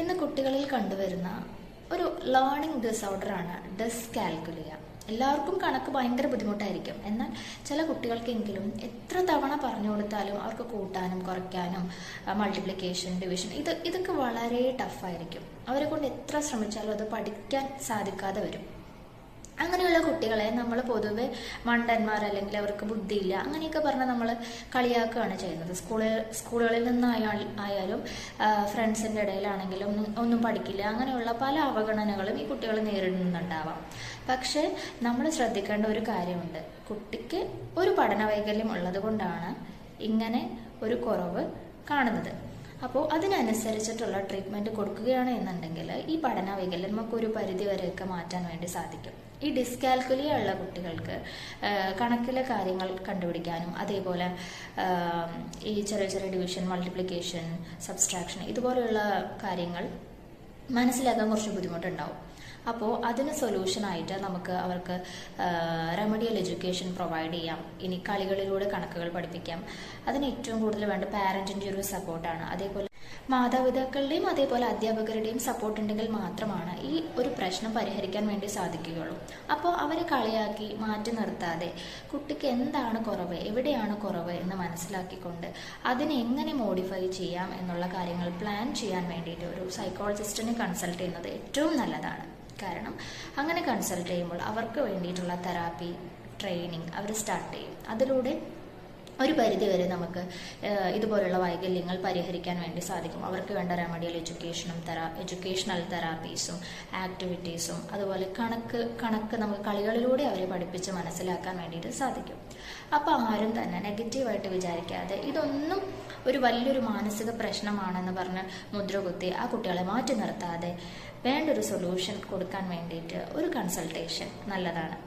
ഇന്ന് കുട്ടികളിൽ കണ്ടുവരുന്ന ഒരു ലേണിംഗ് ഡിസോർഡറാണ് ഡിസ്കാൽക്കുലിയ എല്ലാവർക്കും കണക്ക് ഭയങ്കര ബുദ്ധിമുട്ടായിരിക്കും. എന്നാൽ ചില കുട്ടികൾക്കെങ്കിലും എത്ര തവണ പറഞ്ഞു കൊടുത്താലും അവർക്ക് കൂട്ടാനും കുറയ്ക്കാനും മൾട്ടിപ്ലിക്കേഷൻ ഡിവിഷൻ ഇത് ഇതൊക്കെ വളരെ ടഫായിരിക്കും അവരെ കൊണ്ട് എത്ര ശ്രമിച്ചാലും അത് പഠിക്കാൻ സാധിക്കാതെ വരും. കുട്ടികളെ നമ്മൾ പൊതുവെ മണ്ടന്മാർ അല്ലെങ്കിൽ അവർക്ക് ബുദ്ധിയില്ല അങ്ങനെയൊക്കെ പറഞ്ഞ് നമ്മൾ കളിയാക്കുകയാണ് ചെയ്യുന്നത്. സ്കൂളിൽ സ്കൂളുകളിൽ നിന്നായാൽ ആയാലും ഫ്രണ്ട്സിന്റെ ഇടയിലാണെങ്കിലും ഒന്നും പഠിക്കില്ല. അങ്ങനെയുള്ള പല അവഗണനകളും ഈ കുട്ടികൾ നേരിടുന്നുണ്ടാവാം. പക്ഷേ നമ്മൾ ശ്രദ്ധിക്കേണ്ട ഒരു കാര്യമുണ്ട്. കുട്ടിക്ക് ഒരു പഠന വൈകല്യം ഉള്ളത് കൊണ്ടാണ് ഇങ്ങനെ ഒരു കുറവ് കാണുന്നത്. അപ്പോൾ അതിനനുസരിച്ചിട്ടുള്ള ട്രീറ്റ്മെന്റ് കൊടുക്കുകയാണ് എന്നുണ്ടെങ്കിൽ ഈ പഠന വൈകല്യം ഒരു പരിധി വരെയൊക്കെ മാറ്റാൻ വേണ്ടി സാധിക്കും. ഈ ഡിസ്കാൽക്കുലിയ ഉള്ള കുട്ടികൾക്ക് കണക്കിലെ കാര്യങ്ങൾ കണ്ടുപിടിക്കാനും അതേപോലെ ഈ ചെറിയ ചെറിയ ഡിവിഷൻ മൾട്ടിപ്ലിക്കേഷൻ സബ്സ്ട്രാക്ഷൻ ഇതുപോലെയുള്ള കാര്യങ്ങൾ മനസ്സിലാക്കാൻ കുറച്ച് ബുദ്ധിമുട്ടുണ്ടാവും. അപ്പോൾ അതിന് സൊല്യൂഷനായിട്ട് നമുക്ക് അവർക്ക് റെമഡിയൽ എഡ്യൂക്കേഷൻ പ്രൊവൈഡ് ചെയ്യാം. ഇനി കളികളിലൂടെ കണക്കുകൾ പഠിപ്പിക്കാം. അതിന് ഏറ്റവും കൂടുതൽ വേണ്ട പാരന്റിന്റെ ഒരു സപ്പോർട്ടാണ് അതേപോലെ മാതാപിതാക്കളുടെയും അതേപോലെ അധ്യാപകരുടെയും സപ്പോർട്ട് ഉണ്ടെങ്കിൽ മാത്രമാണ് ഈ ഒരു പ്രശ്നം പരിഹരിക്കാൻ വേണ്ടി സാധിക്കുകയുള്ളൂ. അപ്പോൾ അവരെ കളിയാക്കി മാറ്റി നിർത്താതെ കുട്ടിക്ക് എന്താണ് കുറവ് എവിടെയാണ് കുറവ് എന്ന് മനസ്സിലാക്കിക്കൊണ്ട് അതിനെ എങ്ങനെ മോഡിഫൈ ചെയ്യാം എന്നുള്ള കാര്യങ്ങൾ പ്ലാൻ ചെയ്യാൻ വേണ്ടിയിട്ട് ഒരു സൈക്കോളജിസ്റ്റിനെ കൺസൾട്ട് ചെയ്യുന്നത് ഏറ്റവും നല്ലതാണ്. കാരണം അങ്ങനെ കൺസൾട്ട് ചെയ്യുമ്പോൾ അവർക്ക് വേണ്ടിയിട്ടുള്ള തെറാപ്പി ട്രെയിനിങ് അവർ സ്റ്റാർട്ട് ചെയ്യും. അതിലൂടെ ഒരു പരിധിവരെ നമുക്ക് ഇതുപോലുള്ള വൈകല്യങ്ങൾ പരിഹരിക്കാൻ വേണ്ടി സാധിക്കും. അവർക്ക് വേണ്ട റെമഡിയൽ എഡ്യൂക്കേഷനും തെറാ എഡ്യൂക്കേഷണൽ തെറാപ്പീസും ആക്ടിവിറ്റീസും അതുപോലെ കണക്ക് കണക്ക് നമുക്ക് കളികളിലൂടെ അവരെ പഠിപ്പിച്ച് മനസ്സിലാക്കാൻ വേണ്ടിയിട്ട് സാധിക്കും. അപ്പോൾ ആരും തന്നെ നെഗറ്റീവായിട്ട് വിചാരിക്കാതെ ഇതൊന്നും ഒരു വലിയൊരു മാനസിക പ്രശ്നമാണെന്ന് പറഞ്ഞ് മുദ്ര കുത്തി ആ കുട്ടികളെ മാറ്റി നിർത്താതെ വേണ്ടൊരു സൊല്യൂഷൻ കൊടുക്കാൻ വേണ്ടിയിട്ട് ഒരു കൺസൾട്ടേഷൻ നല്ലതാണ്.